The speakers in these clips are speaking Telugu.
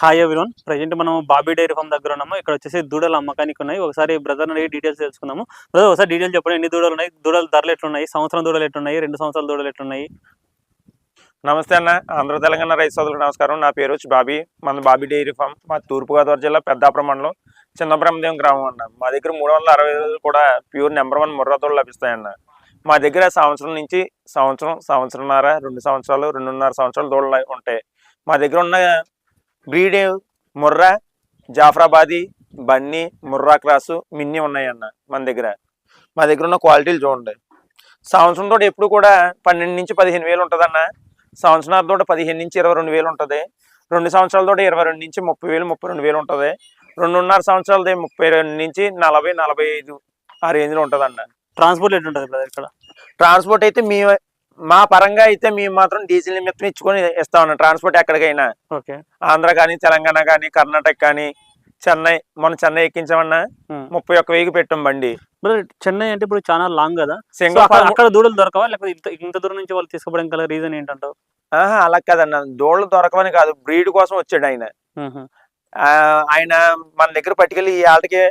హాయ్ ఎవ్రీవన్ ప్రజెంట్ మనం బాబీ డైరీ ఫామ్ దగ్గర ఉన్నాము. ఇక్కడ వచ్చేసి దూడలు అమ్మకానికి ఉన్నాయి. ఒకసారి బ్రదర్ అడిగి డీటెయిల్స్ తెలుసుకుందాము. బ్రదర్ ఒకసారి డీటెయిల్స్ చెప్పండి. ఎన్ని దూడలు ఉన్నాయి? దూడల ధరలు ఎట్లున్నాయి? సంవత్సరం దూడలు ఎట్లున్నాయి? రెండు సంవత్సరాల దూడలు ఎట్లున్నాయి? నమస్తే అన్న. ఆంధ్ర తెలంగాణ రైతు సోదరులు నమస్కారం. నా పేరు వచ్చి బాబీ మన బాబీ డైరీ ఫామ్ మా తూర్పుగోదావరి జిల్లా పెద్దాపురం మండలం చిన్నబ్రహ్మదేవం గ్రామం అన్న. మా దగ్గర మూడు వందల అరవై రోజులు కూడా ప్యూర్ నెంబర్ వన్ ముర్రాతోళ్ళు లభిస్తాయన్న. మా దగ్గర సంవత్సరం నుంచి సంవత్సరం సంవత్సరంన్నర రెండు సంవత్సరాలు రెండున్నర సంవత్సరాలు దూడలు ఉంటాయి. మా దగ్గర ఉన్న బ్రీడ్ ముర్రా జాఫరాబాదీ బన్నీ ముర్రా క్రాసు మిన్ని ఉన్నాయన్న మన దగ్గర. మా దగ్గర ఉన్న క్వాలిటీలు చూడండి. సంవత్సరం తోటి ఎప్పుడు కూడా పన్నెండు నుంచి పదిహేను వేలు ఉంటుందన్న. సంవత్సరాల తోట పదిహేను నుంచి ఇరవై రెండు వేలు ఉంటుంది. రెండు సంవత్సరాల తోట ఇరవై రెండు నుంచి ముప్పై వేలు ముప్పై రెండు వేలు ఉంటుంది. రెండున్నర సంవత్సరాలది ముప్పై రెండు నుంచి నలభై నలభై ఐదు ఆ రేంజ్లో ఉంటుందన్న. ట్రాన్స్పోర్ట్ ఎట్లుంటుంది బ్రదర్ ఇక్కడ? ట్రాన్స్పోర్ట్ అయితే మీ మా పరంగా అయితే మేము మాత్రం డీజిల్ నిమిత్తం ఇచ్చుకొని ఇస్తామన్న ట్రాన్స్పోర్ట్ ఎక్కడికైనా. ఆంధ్ర కానీ తెలంగాణ కానీ కర్ణాటక కానీ చెన్నై మొన్న చెన్నై ఎక్కించామన్నా ముప్పై ఒక్క వెయ్యికి పెట్టాం బండి. చెన్నై అంటే ఇప్పుడు చాలా లాంగ్ కదా? అక్కడ దూడలు దొరకవా? లేకపోతే ఇంత దూరం నుంచి వాళ్ళు తీసుకోవడం గల రీజన్ ఏంటంటావు? ఆహా అలా కాదన్న. దోళ్ళు దొరకవని కాదు. బ్రీడ్ కోసం వచ్చాడు ఆయన. ఆయన మన దగ్గర పట్టుకెళ్ళి ఈ ఆటకి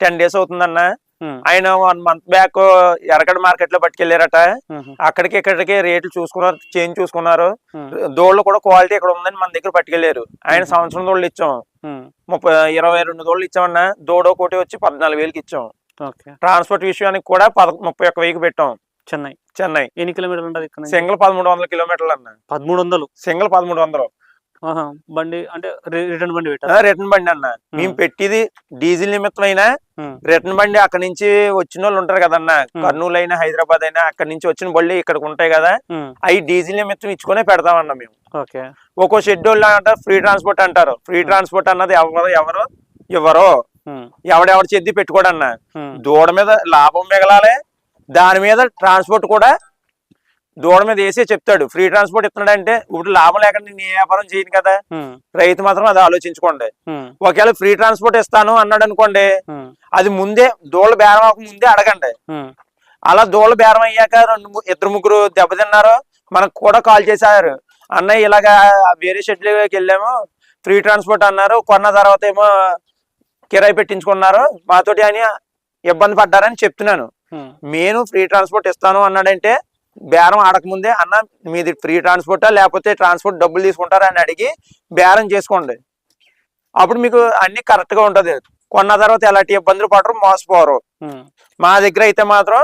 టెన్ డేస్ అవుతుందన్న. ఆయన వన్ మంత్ బ్యాక్ ఎరకడ మార్కెట్లో పట్టుకెళ్ళారట. మ్హూ. అక్కడికి ఇక్కడికి రేట్లు చూసుకున్నారు చేంజ్ చూసుకున్నారు. దోళ్ళు కూడా క్వాలిటీ ఇక్కడ ఉందని మన దగ్గర పట్టుకెళ్ళారు. ఆయన సంవత్సరం దోళ్ళు ఇచ్చాం. ముప్పై ఇరవై రెండు దోళ్ళు ఇచ్చామన్న దోడో కోటి వచ్చి పద్నాలుగు వేలకి ఇచ్చాం. ట్రాన్స్పోర్ట్ విషయానికి కూడా పద ముప్పై ఒక్క వెయ్యికి పెట్టాం. చెన్నై. చెన్నై. ఎన్ని కిలోమీటర్లు ఉంటుంది నుంచి? సింగిల్ పదమూడు వందల కిలోమీటర్లు అన్న. పదమూడు వందలు. సింగిల్ పదమూడు వందలు. బండి అంటే రిటర్న్ బండి పెట్టారు రిటర్న్ బండి అన్న. మేము పెట్టిది డీజిల్ నిమిత్తమైనా. రిటర్న్ బండి అక్కడ నుంచి వచ్చిన వాళ్ళు ఉంటారు కదన్న. కర్నూలు అయినా హైదరాబాద్ అయినా అక్కడ నుంచి వచ్చిన బళ్ళు ఇక్కడికి ఉంటాయి కదా. అవి డీజిల్ నిమిత్తం ఇచ్చుకునే పెడతామన్న మేము. ఓకే. ఒక్కో షెడ్యూల్ అంటారు ఫ్రీ ట్రాన్స్పోర్ట్ అంటారు. ఫ్రీ ట్రాన్స్పోర్ట్ అన్నది ఎవరు ఎవరు? ఇవ్వరు. ఎవడెవడు చెద్ది పెట్టుకోడన్న. దూడ మీద లాభం మిగలాలి. దాని మీద ట్రాన్స్పోర్ట్ కూడా దూడ మీద వేసే చెప్తాడు ఫ్రీ ట్రాన్స్పోర్ట్ ఇస్తున్నాడు అంటే ఇప్పుడు లాభం లేకుండా నేను ఏ వ్యాపారం చేయను కదా. రైతు మాత్రం అది ఆలోచించుకోండి. ఒకవేళ ఫ్రీ ట్రాన్స్పోర్ట్ ఇస్తాను అన్నాడు అనుకోండి. అది ముందే దూడలు బేరం అవ్వక ముందే అడగండి. అలా దూడలు బేరం అయ్యాక రెండు ఇద్దరు ముగ్గురు దెబ్బతిన్నారు మనకు కూడా కాల్ చేశారు అన్నయ్య ఇలాగా వేరే షెడ్యూల్కి వెళ్ళాము ఫ్రీ ట్రాన్స్పోర్ట్ అన్నారు కొన్న తర్వాత ఏమో కిరాయి పెట్టించుకున్నారు మాతోటి అని ఇబ్బంది పడ్డారని చెప్తున్నాను. నేను ఫ్రీ ట్రాన్స్పోర్ట్ ఇస్తాను అన్నాడంటే బేరం ఆడకముందే అన్న మీది ఫ్రీ ట్రాన్స్పోర్టా లేకపోతే ట్రాన్స్పోర్ట్ డబ్బులు తీసుకుంటారా అని అడిగి బేరం చేసుకోండి. అప్పుడు మీకు అన్ని కరెక్ట్గా ఉంటది. కొన్న తర్వాత ఎలాంటి ఇబ్బందులు పడరు మోసపోరు. మ్. దగ్గర అయితే మాత్రం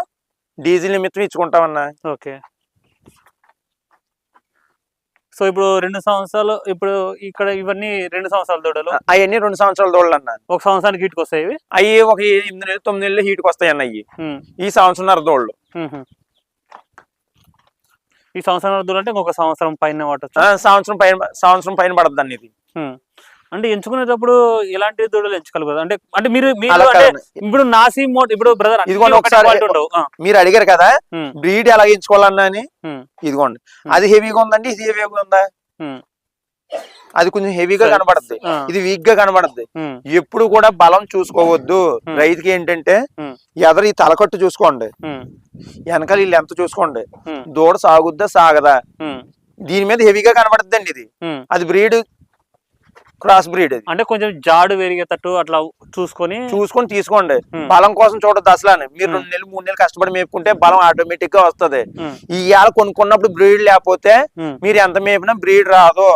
డీజిల్ నిమిత్తం ఇచ్చుకుంటామన్నా. ఓకే. సో ఇప్పుడు రెండు సంవత్సరాలు ఇప్పుడు ఇక్కడ ఇవన్నీ రెండు సంవత్సరాల దూడలు? అవన్నీ రెండు సంవత్సరాల దోళ్ళు అన్న ఒక సంవత్సరానికి ఇటుకు వస్తాయి అవి ఒక ఎనిమిది నెలలు తొమ్మిది నెలలు హీట్కి వస్తాయి అన్న. ఈ దోళ్ళు మ్హూ. ఈ సంవత్సరం అంటే ఇంకొక సంవత్సరం పైన పట్టచ్చు సంవత్సరం పైన సంవత్సరం పైన పడద్దు అన్న ఇది అంటే ఎంచుకునేటప్పుడు ఎలాంటి దూడలు ఎంచుకోగలరు అంటే అంటే మీరు మీరు అంటే కాదు. ఇప్పుడు నాసి మోట్ ఇప్పుడు బ్రదర్ ఇదిగోండి ఒకసారి- మీరు అడిగారు కదా. బ్రీడ్ ఎలా ఎంచుకోవాలన్నా అని. ఇదిగోండి. అది హెవీగా ఉందండి ఇది హెవీగా ఉందా? అది కొంచెం హెవీగా. కనబడుద్ది. ఇది వీక్గా కనబడుద్ది ఎప్పుడు కూడా బలం చూసుకోవద్దు. రైతుకి ఏంటంటే. ఎదరు ఈ తలకట్టు చూసుకోండి. వెనకాల వీళ్ళు ఎంత చూసుకోండి. దూడ సాగుద్దా సాగదా? దీని మీద హెవీగా కనబడుద్దండి ఇది. అది బ్రీడ్ క్రాస్ బ్రీడ్ అంటే కొంచెం జాడు పెరిగేటట్టు అట్లా చూసుకొని చూసుకొని తీసుకోండి. బలం కోసం చూడద్దు అసలు అని మీరు. రెండు నెలలు మూడు నెలలు కష్టపడి మేపుకుంటే బలం ఆటోమేటిక్గా వస్తది ఏళ్ళ కొనుక్కున్నప్పుడు బ్రీడ్ లేకపోతే మీరు ఎంత మేపినా బ్రీడ్ రాదు.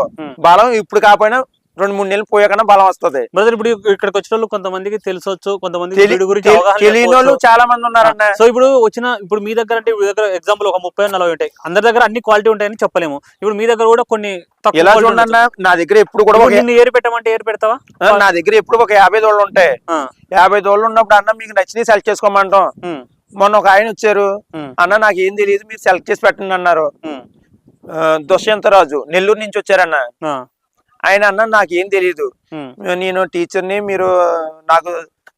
బలం ఇప్పుడు కాకపోయినా రెండు మూడు నెలలు పోయాకన్నా బలం వస్తది. బ్రదర్ ఇప్పుడు ఇక్కడికి వచ్చిన వాళ్ళు కొంతమందికి తెలిసొచ్చు కొంతమంది వీడి గురించి తెలియని వాళ్ళు. చాలా మంది ఉన్నారన్న సో ఇప్పుడు వచ్చిన ఇప్పుడు మీ దగ్గర అంటే మీ దగ్గర ఎగ్జాంపుల్ ఒక ముప్పై నలభై ఉంటాయి. అందరి దగ్గర అన్ని క్వాలిటీ ఉంటాయని చెప్పలేము. ఇప్పుడు మీ దగ్గర కూడా కొన్ని చూడండి నా దగ్గర ఎప్పుడు కూడా నిన్ను ఏరు పెట్టమంటే ఏరు పెడతావా? నా దగ్గర ఎప్పుడు ఒక యాభై దోళ్ళు ఉంటాయి. యాభై దోళ్ళు ఉన్నప్పుడు అన్న మీకు నచ్చినవి సెలెక్ట్ చేసుకోమంటాం. మొన్న ఒక ఆయన వచ్చారు. అన్న నాకు ఏం తెలియదు మీరు సెలెక్ట్ చేసి పెట్టండి అన్నారు. దుష్యంతరాజు నెల్లూరు నుంచి వచ్చారన్న. ఆయన అన్న నాకు ఏం తెలియదు నేను టీచర్ని మీరు నాకు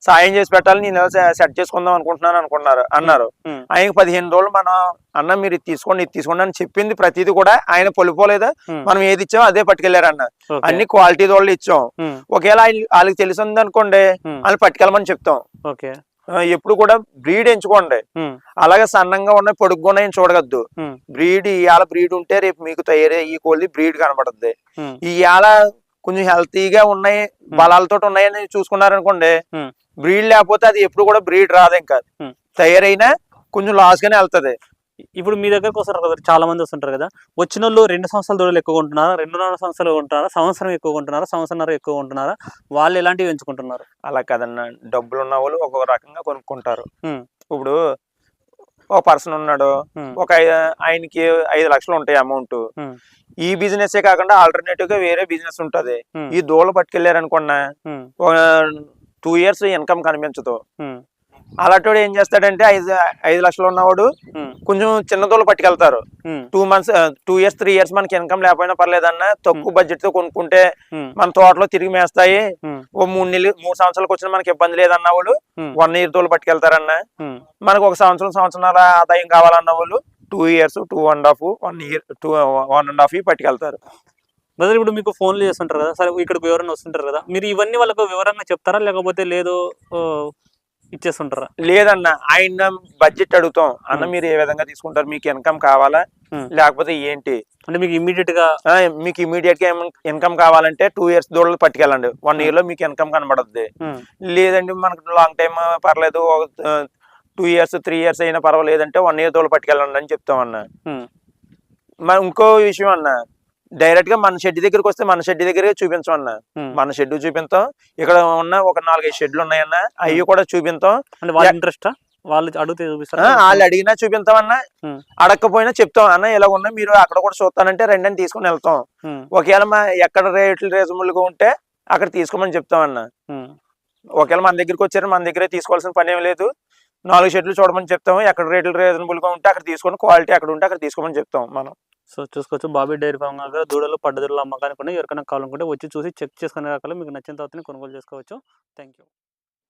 సాయం చేసి పెట్టాలి నేను సెట్ చేసుకుందాం అనుకుంటున్నాను అనుకున్నారు అన్నారు. ఉమ్, ఆయనకి పదిహేను రోజులు మనం అన్న మీరు ఇది తీసుకోండి ఇది తీసుకోండి అని చెప్పింది ప్రతిదీ కూడా ఆయన పొలిపోలేదు. మనం ఏది ఇచ్చామో అదే పట్టుకెళ్ళారన్న ఓకే. అన్ని క్వాలిటీ దోళ్ళు ఇచ్చాం. ఒకవేళ ఆయన- వాళ్ళకి తెలిసింది అనుకోండి వాళ్ళు పట్టుకెళ్ళమని చెప్తాం. ఎప్పుడు కూడా బ్రీడ్ ఎంచుకోండి. అలాగే సన్నంగా ఉన్నాయి పొడుగ్గా చూడగద్దు. బ్రీడ్ ఇవాళ బ్రీడ్ ఉంటే రేపు మీకు తయారై ఈ కోళ్ళి బ్రీడ్ కనబడుద్ది. ఇవాళ కొంచెం హెల్తీగా ఉన్నాయి బలాలతో ఉన్నాయని చూసుకున్నారనుకోండి. బ్రీడ్ లేకపోతే అది ఎప్పుడు కూడా బ్రీడ్ రాదు ఇంకా. తయారైనా కొంచెం లాస్ గానే వెళ్తది. ఇప్పుడు మీ దగ్గరకు వస్తారు కదా చాలా మంది వస్తుంటారు కదా. వచ్చిన వాళ్ళు రెండు సంవత్సరాల దూడలు ఎక్కువ ఉంటున్నారా? రెండున్నర సంవత్సరాలు ఉంటున్నారా? సంవత్సరం ఎక్కువ ఉంటున్నారా? సంవత్సరంన్నర ఎక్కువ ఉంటున్నారా? వాళ్ళు ఎలాంటివి ఎంచుకుంటున్నారు? అలా కదన్న డబ్బులు ఉన్న వాళ్ళు ఒక్కొక్క రకంగా కొనుక్కుంటారు. ఇప్పుడు ఒక పర్సన్ ఉన్నాడు. ఒక ఆయనకి ఐదు లక్షలు ఉంటాయి అమౌంట్. ఈ బిజినెస్ కాకుండా ఆల్టర్నేటివ్గా వేరే బిజినెస్ ఉంటది. ఈ దూడలు పట్టుకెళ్ళారు అనుకున్నా టూ ఇయర్స్ ఇన్కమ్ కనిపించదు. అలాంటి ఏం చేస్తాడంటే ఐదు ఐదు లక్షలు ఉన్నవాడు కొంచెం చిన్న దూడలు పట్టుకెళ్తారు. Two months two years three years మనకి ఇన్కమ్ లేకపోయినా పర్లేదన్న తక్కువ బడ్జెట్తో కొనుక్కుంటే మన తోటలో తిరిగి మేస్తాయి. ఓ మూడు నెలలు మూడు సంవత్సరాలకు వచ్చిన మనకి ఇబ్బంది లేదన్న వాళ్ళు. వన్ ఇయర్ తోలు పట్టుకెళ్తారన్న. మనకు ఒక సంవత్సరం సంవత్సరాల ఆదాయం కావాలన్న వాళ్ళు two years two and half one year two one and half పట్టుకెళ్తారు. బ్రదర్ ఇప్పుడు మీకు ఫోన్లు చేస్తుంటారు కదా సరే ఇక్కడికి వివరణ వస్తుంటారు కదా మీరు ఇవన్నీ వాళ్ళకు వివరంగా చెప్తారా? లేకపోతే లేదు ఇచ్చేస్తుంటారా. లేదన్న ఆయన బడ్జెట్ అడుగుతాం. అన్న. మీరు ఏ విధంగా తీసుకుంటారు? మీకు ఇన్కమ్ కావాలా. లేకపోతే ఏంటి? అంటే మీకు ఇమ్మీడియట్గా మీకు ఇమీడియట్గా ఇన్కమ్ కావాలంటే టూ ఇయర్స్ దూడలు పట్టుకెళ్ళండి. వన్ ఇయర్లో మీకు ఇన్కమ్ కనబడుద్ది. లేదండి మనకు లాంగ్ టైం పర్లేదు. టూ ఇయర్స్ త్రీ ఇయర్స్ అయినా పర్వాలేదంటే వన్ ఇయర్ దూడలు పట్టుకెళ్ళండి అని చెప్తాం అన్న. ఉమ్, మన ఇంకో విషయం అన్న డైరెక్ట్గా మన షెడ్ దగ్గరికి వస్తే మన షెడ్ దగ్గరే చూపించాం అన్న ఉమ్. మన షెడ్ చూపించాం. ఇక్కడ ఉన్న ఒక నాలుగైదు షెడ్లు ఉన్నాయన్న. అవి కూడా చూపించాం. అంటే వాళ్ళ యా- ఇంట్రెస్ట్ వాళ్ళు అడిగితే చూపిస్తారా? వాళ్ళు అడిగినా చూపించాం అన్న ఉమ్. అడగకపోయినా చెప్తాం. అన్న ఇలా ఉన్నా మీరు అక్కడ కూడా చూస్తానంటే రెండని తీసుకుని వెళ్తాం. ఒకవేళ మా ఎక్కడ రేట్లు రీజనబుల్గా ఉంటే అక్కడ తీసుకోమని చెప్తాం అన్న. ఒకవేళ మన దగ్గరికి వచ్చారు మన దగ్గరే తీసుకోవాల్సిన పని ఏం లేదు. నాలుగు షెడ్లు చూడమని చెప్తాము. ఎక్కడ రేట్లు రీజనబుల్గా ఉంటే అక్కడ తీసుకొని క్వాలిటీ అక్కడ ఉంటే అక్కడ తీసుకోమని చెప్తాం మనం. సో చూసుకోవచ్చు. బాబీ డైరీ ఫామ్ దగ్గర దూడలు పడ్డదూడలు అమ్మకానికి ఉన్నాయి ఎవరికైనా కావాలనుకుంటే వచ్చి చూసి చెక్ చేసుకునే రకాలు మీకు నచ్చిన తర్వాత కొనుగోలు చేసుకోవచ్చు. Thank you